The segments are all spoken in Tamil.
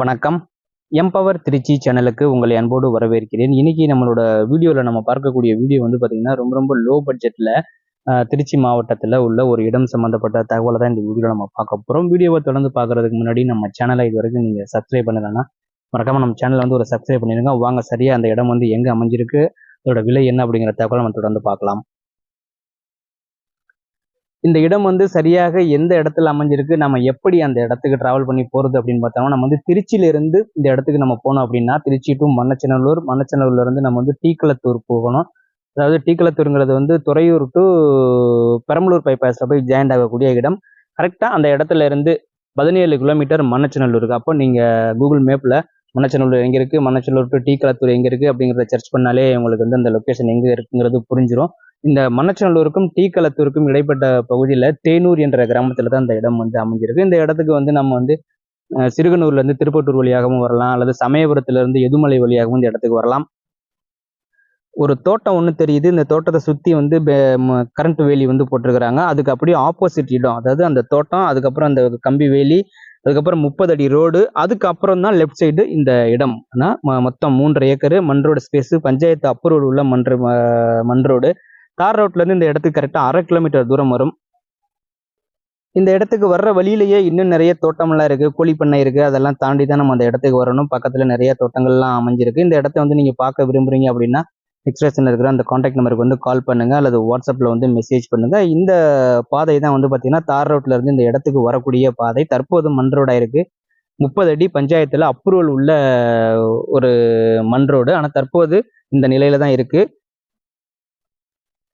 வணக்கம். எம்பவர் திருச்சி சேனலுக்கு உங்களை அன்போடு வரவேற்கிறேன். இன்னைக்கு நம்மளோட வீடியோவில் நம்ம பார்க்கக்கூடிய வீடியோ வந்து பார்த்தீங்கன்னா ரொம்ப ரொம்ப லோ பட்ஜெட்டில் திருச்சி மாவட்டத்தில் உள்ள ஒரு இடம் சம்மந்தப்பட்ட தகவலை தான் இந்த வீடியோவில் நம்ம பார்க்க போகிறோம் வீடியோவை தொடர்ந்து பார்க்கறதுக்கு முன்னாடி நம்ம சேனலை இது வரைக்கும் நீங்கள் சப்ஸ்கிரைப் பண்ணலைன்னா மறக்காமல் நம்ம சேனலை வந்து ஒரு சப்ஸ்கிரைப் பண்ணிடுங்க. வாங்க சரியாக அந்த இடம் வந்து எங்கே அமைஞ்சிருக்கு அதோட விலை என்ன அப்படிங்கிற தகவலை நம்ம தொடர்ந்து பார்க்கலாம். இந்த இடம் வந்து சரியாக எந்த இடத்துல அமைஞ்சிருக்கு நம்ம எப்படி அந்த இடத்துக்கு டிராவல் பண்ணி போகிறது அப்படின்னு பார்த்தோம்னா நம்ம வந்து திருச்சியிலிருந்து இந்த இடத்துக்கு நம்ம போனோம் அப்படின்னா திருச்சி டு மண்ணச்சநல்லூர் மண்ணச்சநல்லூர்லேருந்து நம்ம வந்து டீக்குளத்தூர் போகணும். அதாவது டீக்குளத்தூருங்கிறது வந்து துறையூர் டு பெரம்பலூர் பைபாஸில் போய் ஜாயின்ட் ஆகக்கூடிய இடம். கரெக்டாக அந்த இடத்துல இருந்து பதினேழு கிலோமீட்டர் மண்ணச்சநல்லூருக்கு. அப்போ நீங்கள் கூகுள் மேப்பில் மண்ணச்சநல்லூர் எங்கே இருக்குது மண்ணச்சநல்லூர் டு டீக்குளத்தூர் எங்கே இருக்குது அப்படிங்கிறத சர்ச் பண்ணாலே உங்களுக்கு வந்து அந்த லொக்கேஷன் எங்கே இருக்குங்கிறது புரிஞ்சிடும் இந்த மண்ணச்சநல்லூருக்கும் டீக்களத்தூருக்கும் இடைப்பட்ட பகுதியில் தேனூர் என்ற கிராமத்தில் தான் இந்த இடம் வந்து அமைஞ்சிருக்கு. இந்த இடத்துக்கு வந்து நம்ம வந்து சிறுகனூர்லேருந்து திருப்பட்டூர் வழியாகவும் வரலாம். அல்லது சமயபுரத்துலேருந்து எதுமலை வழியாகவும் இந்த இடத்துக்கு வரலாம். ஒரு தோட்டம் ஒன்று தெரியுது. இந்த தோட்டத்தை சுற்றி வந்து கரண்ட் வேலி வந்து போட்டிருக்கிறாங்க. அதுக்கு அப்படியே ஆப்போசிட் இடம். அதாவது அந்த தோட்டம் அதுக்கப்புறம் அந்த கம்பி வேலி அதுக்கப்புறம் முப்பது அடி ரோடு அதுக்கப்புறம் தான் லெஃப்ட் சைடு இந்த இடம். ஆனால் மொத்தம் மூன்று ஏக்கரு மண் ரோடு ஸ்பேஸு பஞ்சாயத்து அப்ரூவல் உள்ள மண் மண் ரோடு தார் ரோட்லேருந்து இந்த இடத்துக்கு கரெக்டாக அரை கிலோமீட்டர் தூரம் வரும். இந்த இடத்துக்கு வர்ற வழியிலேயே இன்னும் நிறைய தோட்டமெல்லாம் இருக்குது கோழி பண்ணை இருக்குது அதெல்லாம் தாண்டி தான் நம்ம அந்த இடத்துக்கு வரணும். பக்கத்தில் நிறைய தோட்டங்கள்லாம் அமைஞ்சிருக்கு. இந்த இடத்த வந்து நீங்கள் பார்க்க விரும்புகிறீங்க அப்படின்னா எக்ஸ்பிரஷன் இருக்கிற அந்த காண்டாக்ட் நம்பருக்கு வந்து கால் பண்ணுங்கள் அல்லது வாட்ஸ்அப்பில் வந்து மெசேஜ் பண்ணுங்கள் இந்த பாதை தான் வந்து பார்த்தீங்கன்னா தார் ரோட்டில் இருந்து இந்த இடத்துக்கு வரக்கூடிய பாதை. தற்போது மண் ரோடாக இருக்குது முப்பது அடி பஞ்சாயத்தில் அப்ரூவல் உள்ள ஒரு மண் ரோடு ஆனால் தற்போது இந்த நிலையில தான் இருக்குது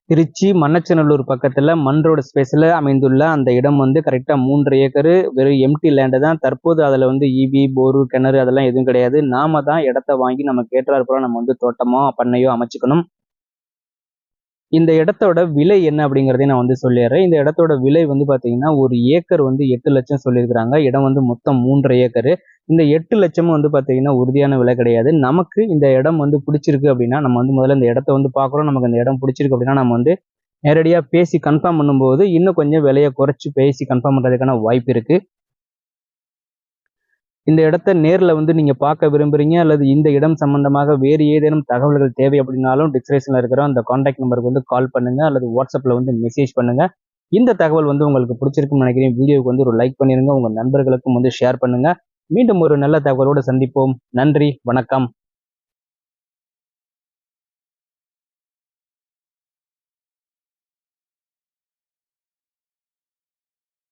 திருச்சி மண்ணச்சநல்லூர் பக்கத்துல மண் ரோடு ஸ்பேஸில் அமைந்துள்ள அந்த இடம் வந்து கரெக்டாக மூன்று ஏக்கரு வெறும் எம்டி லேண்டு தான். தற்போது அதில் வந்து ஈபி போரு கிணறு அதெல்லாம் எதுவும் கிடையாது. நாம தான் இடத்த வாங்கி நமக்கு ஏற்றாற் போல நம்ம வந்து தோட்டமோ பண்ணையோ அமைச்சுக்கணும். இந்த இடத்தோட விலை என்ன அப்படிங்கிறதையும் நான் வந்து சொல்லிடுறேன். இந்த இடத்தோட விலை வந்து பார்த்தீங்கன்னா ஒரு ஏக்கர் வந்து எட்டு லட்சம் சொல்லியிருக்கிறாங்க. இடம் வந்து மொத்தம் மூன்றரை ஏக்கரு. இந்த எட்டு லட்சமும் வந்து பார்த்தீங்கன்னா உறுதியான விலை கிடையாது. நமக்கு இந்த இடம் வந்து பிடிச்சிருக்கு அப்படின்னா நம்ம வந்து முதல்ல இந்த இடத்த வந்து பார்க்குறோம் நமக்கு இந்த இடம் பிடிச்சிருக்கு அப்படின்னா நம்ம வந்து நேரடியாக பேசி கன்ஃபார்ம் பண்ணும்போது இன்னும் கொஞ்சம் விலையை குறைச்சி பேசி கன்ஃபார்ம் பண்ணுறதுக்கான வாய்ப்பு இருக்குது இந்த இடத்த நேரில் வந்து நீங்கள் பார்க்க விரும்புறீங்க அல்லது இந்த இடம் சம்பந்தமாக வேறு ஏதேனும் தகவல்கள் தேவை அப்படின்னாலும் டிஸ்கிரிப்ஷனில் இருக்கிற அந்த காண்டாக்ட் நம்பருக்கு வந்து கால் பண்ணுங்கள் அல்லது வாட்ஸ்அப்பில் வந்து மெசேஜ் பண்ணுங்க. இந்த தகவல் வந்து உங்களுக்கு பிடிச்சிருக்குன்னு நினைக்கிறேன். வீடியோவுக்கு வந்து ஒரு லைக் பண்ணிடுங்க உங்கள் நண்பர்களுக்கும் வந்து ஷேர் பண்ணுங்கள் மீண்டும் ஒரு நல்ல தகவலோடு சந்திப்போம். நன்றி. வணக்கம்.